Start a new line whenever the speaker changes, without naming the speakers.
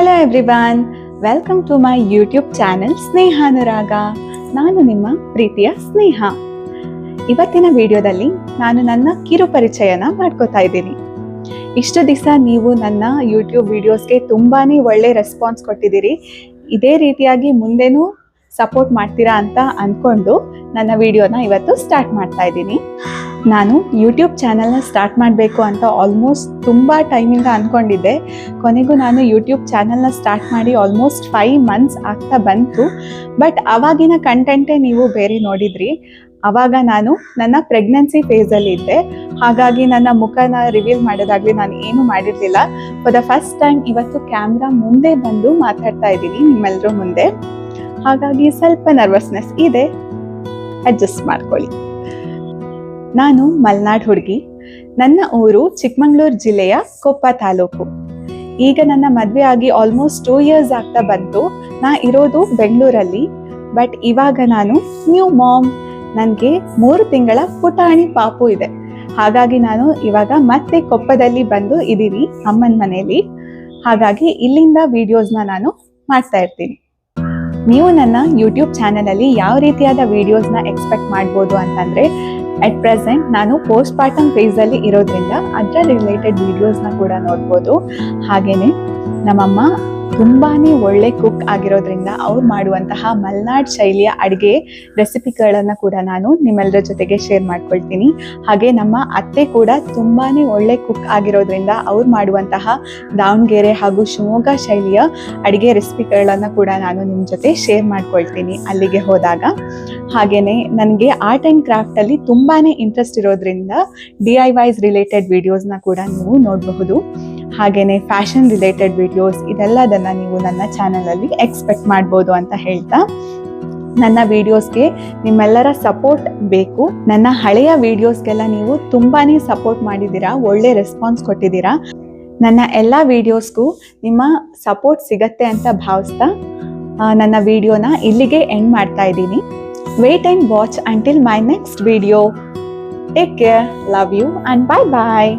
Everyone welcome to my YouTube channel Snehanuraga ನಾನು ನಿಮ್ಮ ಪ್ರೀತಿಯ ಸ್ನೇಹ. ಇವತ್ತಿನ ವಿಡಿಯೋದಲ್ಲಿ ನಾನು ನನ್ನ ಕಿರು ಪರಿಚಯನ ಮಾಡ್ಕೋತಾ ಇದ್ದೀನಿ. ಇಷ್ಟು ದಿವಸ ನೀವು ನನ್ನ ಯೂಟ್ಯೂಬ್ ವಿಡಿಯೋಸ್ಗೆ ತುಂಬಾನೇ ಒಳ್ಳೆ ರೆಸ್ಪಾನ್ಸ್ ಕೊಟ್ಟಿದ್ದೀರಿ. ಇದೇ ರೀತಿಯಾಗಿ ಮುಂದೆನೂ ಸಪೋರ್ಟ್ ಮಾಡ್ತೀರಾ ಅಂತ ಅಂದ್ಕೊಂಡು ನನ್ನ ವಿಡಿಯೋನ ಇವತ್ತು ಸ್ಟಾರ್ಟ್ ಮಾಡ್ತಾ ಇದ್ದೀನಿ. ನಾನು ಯೂಟ್ಯೂಬ್ ಚಾನಲ್ನ ಸ್ಟಾರ್ಟ್ ಮಾಡಬೇಕು ಅಂತ ಆಲ್ಮೋಸ್ಟ್ ತುಂಬ ಟೈಮಿಂದ ಅಂದ್ಕೊಂಡಿದ್ದೆ ಕೊನೆಗೂ ನಾನು ಯೂಟ್ಯೂಬ್ ಚಾನಲ್ನ ಸ್ಟಾರ್ಟ್ ಮಾಡಿ ಆಲ್ಮೋಸ್ಟ್ ಫೈವ್ ಮಂತ್ಸ್ ಆಗ್ತಾ ಬಂತು. ಬಟ್ ಆವಾಗಿನ ಕಂಟೆಂಟೇ ನೀವು ಬೇರೆ ನೋಡಿದ್ರಿ. ಆವಾಗ ನಾನು ನನ್ನ ಪ್ರೆಗ್ನೆನ್ಸಿ ಫೇಸಲ್ಲಿ ಇದ್ದೆ. ಹಾಗಾಗಿ ನನ್ನ ಮುಖನ ರಿವೀಲ್ ಮಾಡೋದಾಗ್ಲಿ ನಾನು ಏನು ಮಾಡಿರಲಿಲ್ಲ. ಫಾರ್ ದ ಫಸ್ಟ್ ಟೈಮ್ ಇವತ್ತು ಕ್ಯಾಮ್ರಾ ಮುಂದೆ ಬಂದು ಮಾತಾಡ್ತಾ ಇದ್ದೀನಿ ನಿಮ್ಮೆಲ್ಲರೂ ಮುಂದೆ. ಹಾಗಾಗಿ ಸ್ವಲ್ಪ ನರ್ವಸ್ನೆಸ್ ಇದೆ. ಅಡ್ಜಸ್ಟ್ ಮಾಡ್ಕೊಳ್ಳಿ. ನಾನು ಮಲ್ನಾಡ್ ಹುಡುಗಿ. ನನ್ನ ಊರು ಚಿಕ್ಕಮಂಗ್ಳೂರು ಜಿಲ್ಲೆಯ ಕೊಪ್ಪ ತಾಲೂಕು. ಈಗ ನನ್ನ ಮದುವೆ ಆಗಿ ಆಲ್ಮೋಸ್ಟ್ ಟೂ ಇಯರ್ಸ್ ಆಗ್ತಾ ಬಂತು. ನಾ ಇರೋದು ಬೆಂಗಳೂರಲ್ಲಿ. ಬಟ್ ಇವಾಗ ನಾನು ನ್ಯೂ ಮಾಮ್ ನನಗೆ ಮೂರು ತಿಂಗಳ ಪುಟಾಣಿ ಪಾಪು ಇದೆ. ಹಾಗಾಗಿ ನಾನು ಇವಾಗ ಮತ್ತೆ ಕೊಪ್ಪದಲ್ಲಿ ಬಂದು ಇದ್ದೀನಿ ಅಮ್ಮನ ಮನೆಯಲ್ಲಿ ಹಾಗಾಗಿ ಇಲ್ಲಿಂದ ವಿಡಿಯೋಸ್ನ ನಾನು ಮಾಡ್ತಾ ಇರ್ತೀನಿ. ನೀವು ನನ್ನ ಯೂಟ್ಯೂಬ್ ಚಾನಲಲ್ಲಿ ಯಾವ ರೀತಿಯಾದ ವಿಡಿಯೋಸ್ನ ಎಕ್ಸ್ಪೆಕ್ಟ್ ಮಾಡ್ಬೋದು ಅಂತಂದರೆ ಅಟ್ ಪ್ರೆಸೆಂಟ್ ನಾನು ಪೋಸ್ಟ್ ಪಾರ್ಟಮ್ ಫೇಸಲ್ಲಿ ಇರೋದ್ರಿಂದ ಅದರ ರಿಲೇಟೆಡ್ ವಿಡಿಯೋಸ್ನ ಕೂಡ ನೋಡ್ಬೋದು. ಹಾಗೆಯೇ ನಮ್ಮಮ್ಮ ತುಂಬಾ ಒಳ್ಳೆ ಕುಕ್ ಆಗಿರೋದ್ರಿಂದ ಅವ್ರು ಮಾಡುವಂತಹ ಮಲ್ನಾಡ್ ಶೈಲಿಯ ಅಡುಗೆ ರೆಸಿಪಿಗಳನ್ನು ಕೂಡ ನಾನು ನಿಮ್ಮೆಲ್ಲರ ಜೊತೆಗೆ ಶೇರ್ ಮಾಡ್ಕೊಳ್ತೀನಿ. ಹಾಗೆ ನಮ್ಮ ಅತ್ತೆ ಕೂಡ ತುಂಬಾ ಒಳ್ಳೆ ಕುಕ್ ಆಗಿರೋದ್ರಿಂದ ಅವ್ರು ಮಾಡುವಂತಹ ದಾವಣಗೆರೆ ಹಾಗೂ ಶಿವಮೊಗ್ಗ ಶೈಲಿಯ ಅಡುಗೆ ರೆಸಿಪಿಗಳನ್ನು ಕೂಡ ನಾನು ನಿಮ್ಮ ಜೊತೆ ಶೇರ್ ಮಾಡ್ಕೊಳ್ತೀನಿ ಅಲ್ಲಿಗೆ ಹೋದಾಗ. ಹಾಗೆಯೇ ನನಗೆ ಆರ್ಟ್ ಆ್ಯಂಡ್ ಕ್ರಾಫ್ಟಲ್ಲಿ ತುಂಬಾ ಇಂಟ್ರೆಸ್ಟ್ ಇರೋದ್ರಿಂದ ಡಿ ಐ ವೈಸ್ ರಿಲೇಟೆಡ್ ವಿಡಿಯೋಸ್ನ ಕೂಡ ನೀವು ನೋಡಬಹುದು. ಹಾಗೆಯೇ ಫ್ಯಾಷನ್ ರಿಲೇಟೆಡ್ ವಿಡಿಯೋಸ್ ಇದೆಲ್ಲದನ್ನು ನೀವು ನನ್ನ ಚಾನಲಲ್ಲಿ ಎಕ್ಸ್ಪೆಕ್ಟ್ ಮಾಡ್ಬೋದು ಅಂತ ಹೇಳ್ತಾ, ನನ್ನ ವಿಡಿಯೋಸ್ಗೆ ನಿಮ್ಮೆಲ್ಲರ ಸಪೋರ್ಟ್ ಬೇಕು. ನನ್ನ ಹಳೆಯ ವಿಡಿಯೋಸ್ಗೆಲ್ಲ ನೀವು ತುಂಬಾ ಸಪೋರ್ಟ್ ಮಾಡಿದ್ದೀರಾ, ಒಳ್ಳೆ ರೆಸ್ಪಾನ್ಸ್ ಕೊಟ್ಟಿದ್ದೀರಾ. ನನ್ನ ಎಲ್ಲ ವಿಡಿಯೋಸ್ಗೂ ನಿಮ್ಮ ಸಪೋರ್ಟ್ ಸಿಗತ್ತೆ ಅಂತ ಭಾವಿಸ್ತಾ ನನ್ನ ವಿಡಿಯೋನ ಇಲ್ಲಿಗೆ ಎಂಡ್ ಮಾಡ್ತಾ ಇದ್ದೀನಿ. Wait and watch until my next video take care love you and bye bye